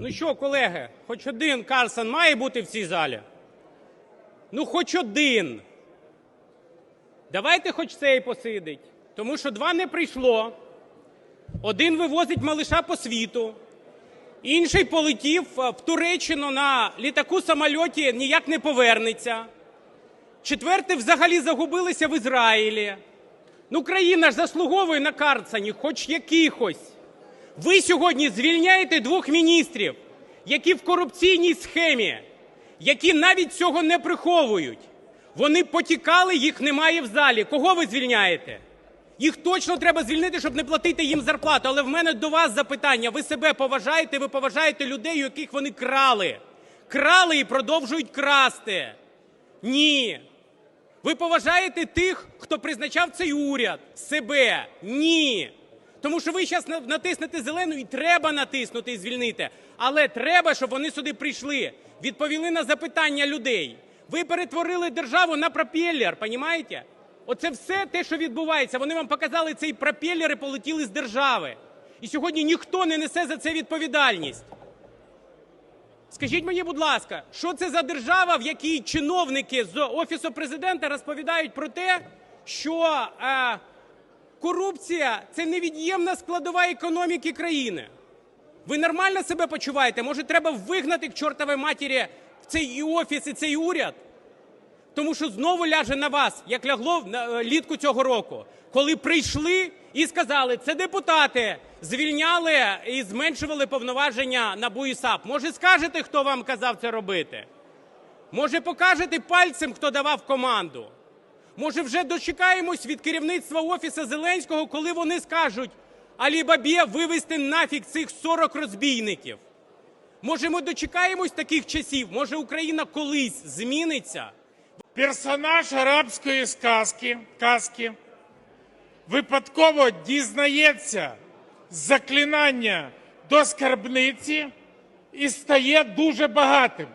Ну що, колеги, хоч один Карлсон має бути в цій залі? Ну, хоч один. Давайте хоч цей посидить. Тому що два не прийшло. Один вивозить малиша по світу, інший полетів е, в Туреччину на літаку самольоті, ніяк не повернеться. Четвертий взагалі загубилися в Ізраїлі. Ну, країна ж заслуговує на Карцані, хоч якихось. Ви сьогодні звільняєте двох міністрів, які в корупційній схемі, які навіть цього не приховують. Вони потікали, їх немає в залі. Кого ви звільняєте? Їх точно треба звільнити, щоб не платити їм зарплату. Але в мене до вас запитання: ви себе поважаєте, ви поважаєте людей, у яких вони крали? Крали і продовжують красти. Ні. Ви поважаєте тих, хто призначав цей уряд, себе? Ні. Тому що ви зараз натиснете зелену і треба натиснути і звільнити. Але треба, щоб вони сюди прийшли, відповіли на запитання людей. Ви перетворили державу на пропеллер, понімаєте? Оце все те, що відбувається. Вони вам показали цей пропеллер і полетіли з держави. І сьогодні ніхто не несе за це відповідальність. Скажіть мені, будь ласка, що це за держава, в якій чиновники з офісу президента розповідають про те, що е, корупція це невід'ємна складова економіки країни? Ви нормально себе почуваєте? Може, треба вигнати к чортовій матері в цей офіс і цей уряд? Тому що знову ляже на вас, як лягло е, літку цього року, коли прийшли і сказали, це депутати звільняли і зменшували повноваження НАБУ і САП. Може, скажете, хто вам казав це робити? Може, покажете пальцем, хто давав команду? Може, вже дочекаємось від керівництва Офісу Зеленського, коли вони скажуть Алі Бабє вивести нафіг цих 40 розбійників? Може, ми дочекаємось таких часів? Може, Україна колись зміниться? Персонаж арабської сказки, казки випадково дізнається заклинання до скарбниці і стає дуже багатим.